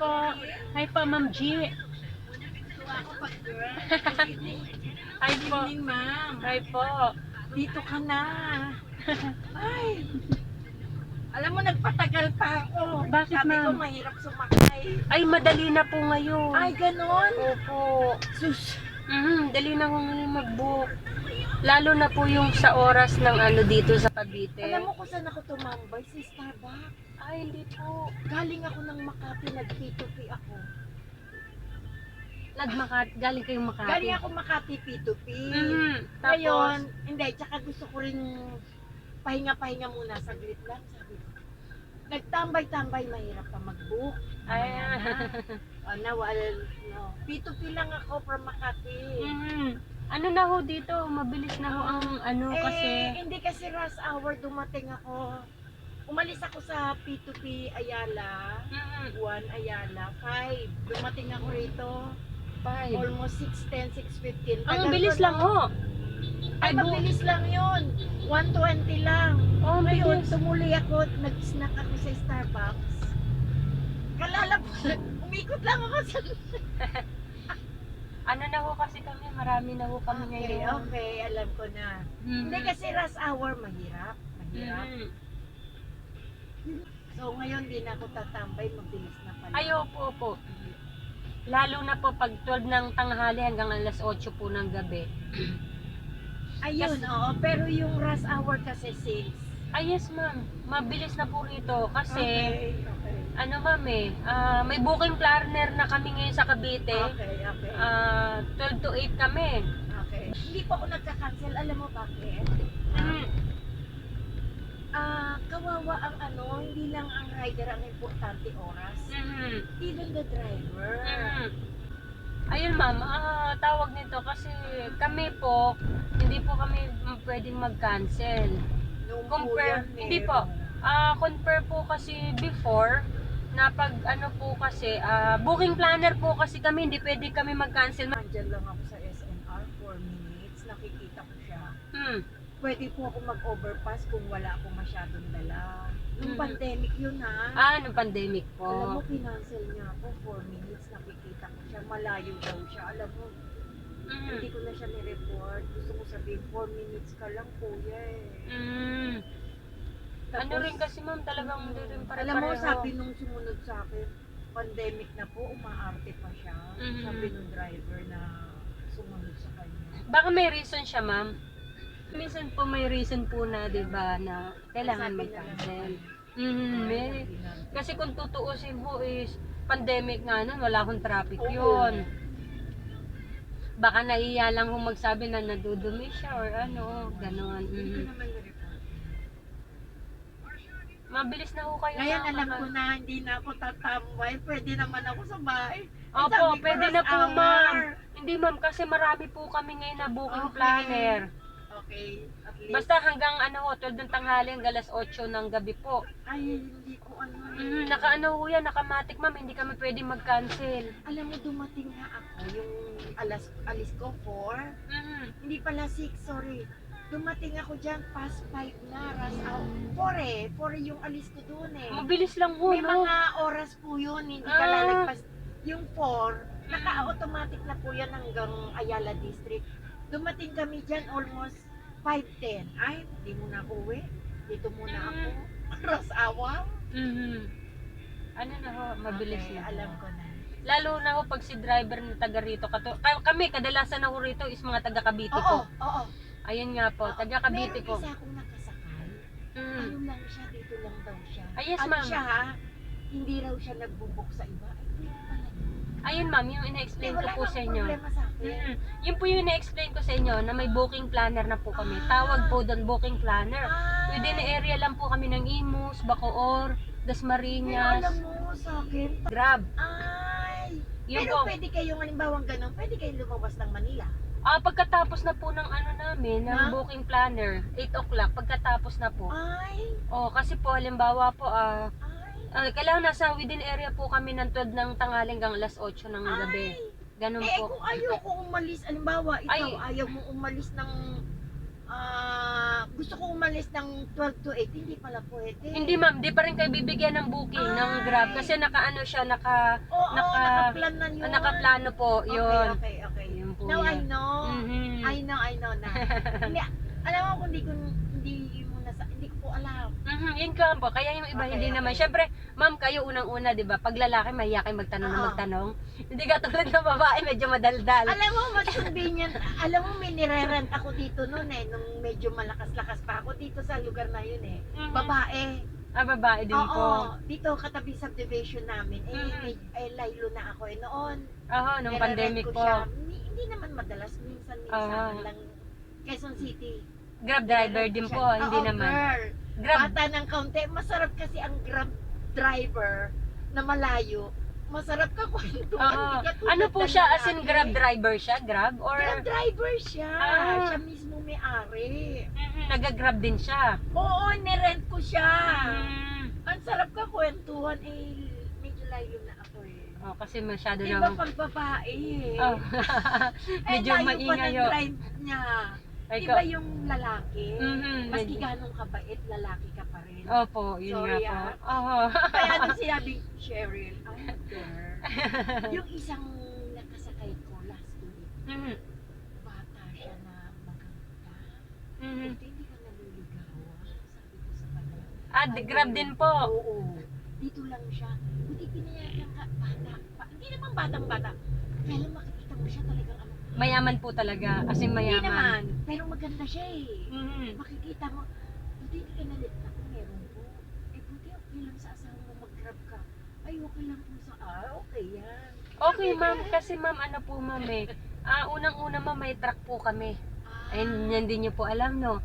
po. Hi po, Ma'am G. Hi po. Evening, ma'am. Hi po. Dito ka na. Ay. Alam mo, nagpatagal pa ako. Bakit, Sabi ko, mahirap sumakay. Ay, madali na po ngayon. Ay, ganon. Opo. Sus. Mhm, dali na ko ngayon mag-book. Lalo na po yung sa oras ng ano dito sa Cavite. Alam mo kung saan ako tumambay? Sa Starbucks. Ay, hindi po. Galing ako ng Makati, nag-P2P ako. Nagmakati, galing kayong Makati. Galing ako Makati P2P. Mhm. Tapos, Ngayon, hindi, tsaka gusto ko rin pahinga-pahinga muna, saglit lang, sabi ko. Nagtambay-tambay, mahirap pa mag-book. ay, Uh, nawal, no. P2P lang ako from Makati. mhm. Ano na ho dito, mabilis na ho ang ano eh, kasi. hindi kasi rush hour dumating ako. Umalis ako sa P2P Ayala, Mhm. 1 Ayala, 5. Dumating ako rito, Five. almost 6.10, 6.15. Ang Tagal bilis ko, lang no? ho. Ay, Ay, bu- mabilis lang yun. 120 lang. Oh, ang Ngayon, bilis. tumuli ako, nag-snack ako sa Starbucks. Kalalap, umikot lang ako sa... Ano na ho kasi kami, marami na ho kami Okay, ngayon. okay, alam ko na. Mhm. Hindi kasi rush hour, mahirap. Mahirap. Mhm. So, ngayon, di na ako tatambay, mabilis na pala. Ay, opo, opo. Lalo na po pag 12 ng tanghali hanggang alas 8 po ng gabi. Ayun, Kasi- oo. Pero yung rush hour kasi 6. Ay, yes ma'am. Mabilis na po rito kasi okay, okay. ano ma'am eh, ah, may booking planner na kami ngayon sa Cavite. Okay, okay. Ah, 12 to 8 kami. okay. Hindi pa ako nagka-cancel. Alam mo bakit? Mhm. Ah, kawawa ang ano, hindi lang ang rider ang importante oras. Mhm. Even the driver. Mhm. Ayun ma'am, ah, tawag nito kasi kami po, hindi po kami pwedeng mag-cancel. Nung Compare- yan, hindi po. meron. Ah, compare po kasi before na pag ano po kasi ah, booking planner po kasi kami hindi pwede kami mag-cancel. Nandyan lang ako sa SNR 4 minutes, nakikita ko siya. Hmm. Pwede po ako mag-overpass kung wala akong masyadong dala. Nung Mm. pandemic yun ha. Ah, nung pandemic Alam mo, po. kinancel niya ako 4 minutes, nakikita ko siya. Malayo daw siya. Alam mo, Mm. hindi ko na siya ni-report. Gusto ko sabihin, 4 minutes ka lang kuya eh. Mm. Ano Tapos, rin kasi ma'am, talagang hindi rin pare Alam mo, sabi nung sumunod sa akin, pandemic na po, umaarte pa siya. Mhm. Sabi nung driver na sumunod sa kanya. Baka may reason siya ma'am. Minsan po may reason po na, di ba, na kailangan mag-cancel. Mm, may, Sabi na. kasi kung tutuusin ho is pandemic nga nun, wala akong traffic yun. Baka naiya lang ho magsabi na nadudumi siya or ano, gano'n. Mm. Mabilis na ho kayo. Ngayon alam ko na hindi na ako tatambay. Pwede naman ako sa bahay. Opo, Sabi ko, pwede na rush po hour. ma'am. Hindi ma'am, kasi marami po kami ngayon na booking Okay. planner. Okay, at least. Basta hanggang ano ho, 12 ng tanghali hanggang alas 8 ng gabi po. Ay, hindi ko ano. Mm, naka ano ho yan, nakamatic ma'am, hindi kami pwede mag-cancel. Alam mo, dumating na ako yung alas, alis ko 4. Mhm. Hindi pala 6, sorry. Dumating ako dyan, past 5 na, rush out. 4 eh, 4 yung alis ko doon eh. Mabilis lang ho, May no? mga oras po yun, hindi ka Ah. lalagpas. Yung 4, naka-automatic na po yan hanggang Ayala District. Dumating kami dyan almost 5.10. Ay, hindi muna ako uwi. Dito muna ako. Rush hour. Mhm. Ano na ho, mabilis Okay, na. alam ko na. Lalo na ho pag si driver na taga rito. Kato, ka- kami, kadalasan na ho rito is mga taga Cavite Oo, po. oo. Ayun nga po, oo. taga Cavite Meron po. isa akong nakasakay. Mm. Ano lang siya, dito lang daw siya. Ah, yes, ano ma'am. siya ha? Hindi raw siya nagbubok sa iba. Ay, hindi pala yun. Ayun ma'am, yung ina-explain ko wala po sa inyo. Mm. Yun po yung ina-explain ko sa inyo na may booking planner na po kami. Tawag po doon booking planner. Ay, Within the area lang po kami ng Imus, Bacoor, Dasmariñas, alam mo sa akin, Grab. ay, Yun pero po. pwede kayong halimbawa ganun, pwede kayong lumabas ng Manila. Ah, pagkatapos na po ng ano namin, ng Ha? booking planner, 8 o'clock, pagkatapos na po. Ay, Oh, kasi po halimbawa po, ah, ay, ah, kailangan nasa within area po kami ng 12 ng tanghali hanggang alas 8 ng gabi. ay. Ganun Eh, po. kung ayaw ko umalis, halimbawa, ikaw Ay. ayaw mo umalis ng Ah, gusto ko umalis ng 12 to 8, hindi pala pwede. Hindi ma'am, di pa rin kayo bibigyan ng booking ng Ay. Grab kasi nakaano siya, naka Oo, naka- naka-plan na yun. nakaplano po, yun. Okay, okay, okay. Yun po Now I yun. know. Mhm. I know, I know na. hindi, alam mo kung hindi ko, hindi ko po alam. Mhm, yun ka po. Kaya yung iba Okay, hindi okay. naman. Syempre, ma'am, kayo unang-una, 'di ba? Pag lalaki mahiya kayo magtanong na Oo. magtanong. Hindi ka tulad ng babae, medyo madaldal. Alam mo, mas convenient. alam mo, may nire-rent ako dito noon eh, nung medyo malakas-lakas pa ako dito sa lugar na yun eh. Mhm. Babae. Ah, babae din Oo, po. dito katabi subdivision namin. Eh, Mhm. may, eh laylo na ako eh. Noon, Oo, nung nire-rent pandemic ko po. siya. Hindi, hindi naman madalas, minsan-minsan Ah. lang. Quezon City. Grab driver din po, siya. hindi Oo, naman. girl. Grab, Bata ng kaunti. Masarap kasi ang grab driver na malayo. Masarap ka kwentuhan. oo. Hindi ka tulad Ano po ng siya? As in lalaki. grab driver siya? Grab? Or Grab driver siya. Ah. Siya mismo may-ari. Nag-grab din siya? Oo, nirent ko siya. Mhm. Ang sarap ka kwentuhan. Eh, medyo layo na ako eh. Oh, kasi masyado Di ba naman. pag babae? Oh. eh, medyo layo pa maingay, ng oh. drive niya. Ay, Di ko- ba yung lalaki? Mhm, Maski ganong kabait, lalaki ka pa rin. Opo, yun Sorry, nga ah. po. Oo. Kaya nung sinabi, Cheryl, ay, girl. yung isang nakasakay ko last week, Mhm, bata siya na maganda. mhm. Buti hindi ka naliligawan, sabi ko sa kanya. Ah, di- grab din po. Oo. Dito lang siya. Buti pinayagan ka, bata. Pa, hindi naman batang bata. Kaya lang makikita mo siya talagang. Mayaman po talaga. As in Hindi mayaman. naman. Pero maganda siya eh. Mhm. Makikita mo, buti hindi ka nalit. Ako meron po. Eh buti okay lang sa asawa mo mag-grab ka. Ay okay lang po sa, ah okay yan. Okay, ma'am. Kasi ma'am, ano po, ma'am eh. Ah, unang-una, ma'am, may truck po kami. Ah, Ay, yan din niyo po alam, no?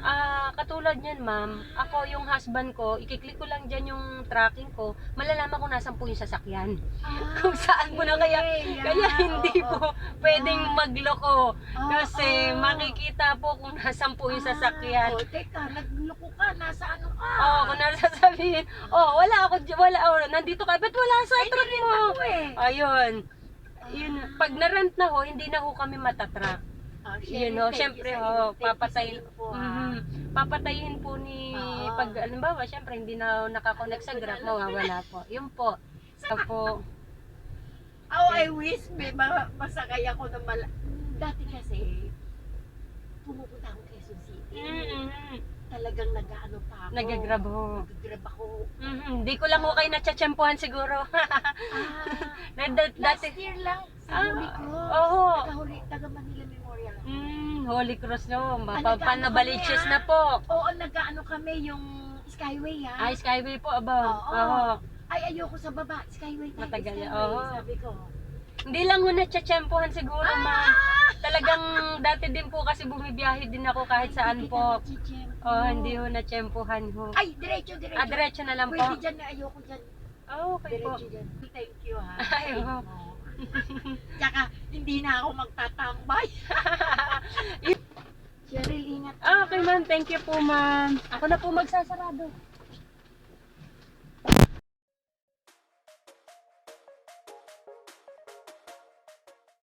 Ah, katulad niyan, ma'am. Ako, yung husband ko, ikiklik ko lang dyan yung tracking ko. Malalaman ko nasan po yung sasakyan. ah, kung saan mo na kaya- okay, Kaya yeah, hindi oo, po pwedeng magloko. oo, Kasi oo. makikita po kung nasan po yung sasakyan. Ah, oh, teka, nagloko ka, nasa ano ka? Oo, kung nasasabihin, oh, wala ako, wala, oh, nandito ka, ba't wala sa Ay, truck mo? ako eh. Ayun. Yun, pag na-rent na ho, hindi na ho kami matatrack. Ah, Yun thank syempre you sa ho, papatayin. po ni, Oo. pag, alimbawa, syempre, hindi na nakakonect sa ko na, graph, ko na. mawawala po. Yun po. Opo. Oh, I wish may ma- masakay ako ng mala... Dati kasi, pumupunta ako Quezon City. Mhm. Talagang nag-ano pa ako. Nag-grab ho. Nag-grab ako. Mhm. Hindi ko lang ho kayo natsatsyempohan siguro. Ah, Na- da- last dati, year lang sa Ah, Holy Cross. oo. Taga, Holy, taga Manila Memorial ako. mm, Holy Cross Ah, nagkaano panabaliches na ah. po. Oo, nag-ano kami yung Skyway ha. Ay, Skyway po, aba. Oo. Oo. Ay, ayoko sa baba. Skyway tayo. Matagal yan, Skyway, oo. sabi ko. Hindi lang ho natsatsyempohan siguro, Ah! ma. Talagang dati din po kasi bumibiyahe din ako kahit saan Hindi po. kita. Oh, hindi ho natsyempohan ho. Ay, diretso, diretso. Ah, diretso na lang po. Pwede dyan na ayoko dyan. Oh, okay po. Diretso dyan. Thank you ha. Ay, oo. mo. Tsaka, hindi na ako magtatambay. Cheryl, ingat. Ah, okay ma'am, thank you po ma'am. Ako na po magsasarado.